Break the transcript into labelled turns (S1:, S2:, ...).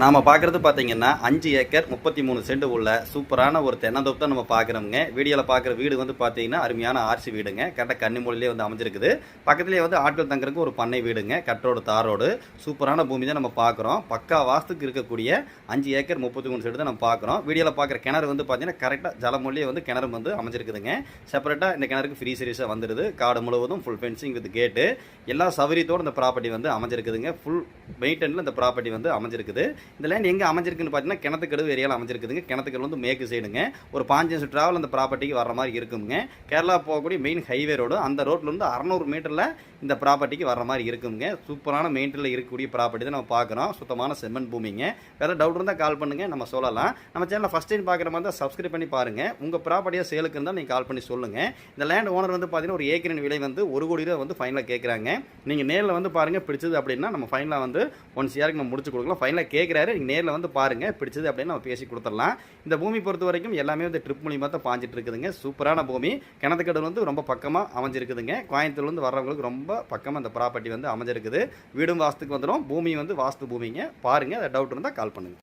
S1: நாம் பார்க்குறது பார்த்தீங்கன்னா அஞ்சு ஏக்கர் முப்பத்தி மூணு சென்ட் உள்ள சூப்பரான ஒரு தென்னந்தோப்பு தான் நம்ம பார்க்குறோமுங்க வீடியோவில் பார்க்குற வீடு வந்து பார்த்தீங்கன்னா அருமையான ஆர்சி வீடுங்க. கரெக்டாக கன்னிமொழியிலே வந்து அமைஞ்சிருக்குது. பக்கத்துலேயே வந்து ஆட்கள் தங்குறதுக்கு ஒரு பண்ணை வீடுங்க. கட்டோடு தாரோடு. சூப்பரான பூமி தான் நம்ம பார்க்குறோம் பக்கா வாஸ்துக்கு இருக்கக்கூடிய அஞ்சு ஏக்கர் முப்பத்தி மூணு சென்ட் தான் நம்ம பார்க்குறோம் வீடியோவில் பார்க்குற கிணறு வந்து பார்த்தீங்கன்னா கரெக்டாக ஜலமொழியே வந்து கிணறு வந்து அமைஞ்சிருக்குதுங்க. செப்பரேட்டாக இந்த கிணறுக்கு ஃப்ரீ சர்வீஸாக வந்துடுது காடு முழுவதும் ஃபுல் ஃபென்சிங் வித் கேட்டு எல்லா சௌகரியத்தோடு இந்த ப்ராப்பர்ட்டி வந்து அமைஞ்சிருக்குதுங்க. ஃபுல் மெயின்டெனில் இந்த ப்ராப்பர்ட்டி வந்து அமைஞ்சிருக்குது. இந்த லேண்ட் எங்கே அமைஞ்சிருக்குன்னு பார்த்தீங்கன்னா கிணத்துக்கடவு ஏரியாவில் அமைஞ்சிருக்குதுங்க. கிணத்துக்கடவு வந்து மேற்கு சைடுங்க. ஒரு பாஞ்சு நிமிஷம் ட்ராவல் அந்த ப்ராப்பர்ட்டிக்கு வர மாதிரி இருக்குங்க. கேரளா போகக்கூடிய மெயின் ஹைவே ரோடு அந்த ரோட்லேருந்து அறநூறு மீட்டரில் இந்த ப்ராப்பர்ட்டிக்கு வர மாதிரி இருக்குங்க. சூப்பரான மெயின்டெனில் இருக்கக்கூடிய ப்ராப்பர்ட்டி தான் நம்ம பார்க்குறோம். சுத்தமான செம்மன் பூமிங்க. வேறு டவுட் இருந்தால் கால் பண்ணுங்கள் நம்ம சொல்லலாம். நம்ம சேனலில் ஃபஸ்ட் டைம் பார்க்குற மாதிரி தான் சப்ஸ்கிரைப் பண்ணி பாருங்கள் உங்கள் ப்ராப்பர்ட்டியாக சேலுக்கு இருந்தால் நீங்கள் கால் பண்ணி சொல்லுங்கள் இந்த லேண்ட் ஓனர் வந்து பார்த்தீங்கன்னா ஒரு ஏக்கரின் விலை வந்து ஒரு கோடி ரூபா வந்து ஃபைனலாக கேட்குறாங்க நீங்கள் நேரில் வந்து பாருங்கள் பிடிச்சது அப்படின்னா நம்ம ஃபைனலாக வந்து ஒன் சிஆருக்கு நம்ம முடிச்சு கொடுக்கலாம். ஃபைனலாக கேட்குறாரு நீங்கள் நேரில் வந்து பாருங்கள் பிடிச்சது அப்படின்னு நம்ம பேசி கொடுத்துடலாம். இந்த பூமி பொறுத்த வரைக்கும் எல்லாமே வந்து ட்ரிப் மூலியமாக தான் பாஞ்சிட்டு இருக்குதுங்க. சூப்பரான பூமி. கிணத்துக்கடல் வந்து ரொம்ப பக்கமாக அமைஞ்சிருக்குதுங்க. கோயம்புத்தூர்லேருந்து வர்றவங்களுக்கு ரொம்ப பக்கமாக அந்த ப்ராப்பர்ட்டி வந்து அமைஞ்சிருக்குது. வீடும் வாஸ்துக்கு வந்துடும் பூமி வந்து வாஸ்து பூமிங்க. பாருங்கள் அதை டவுட் இருந்தால் கால் பண்ணுங்கள்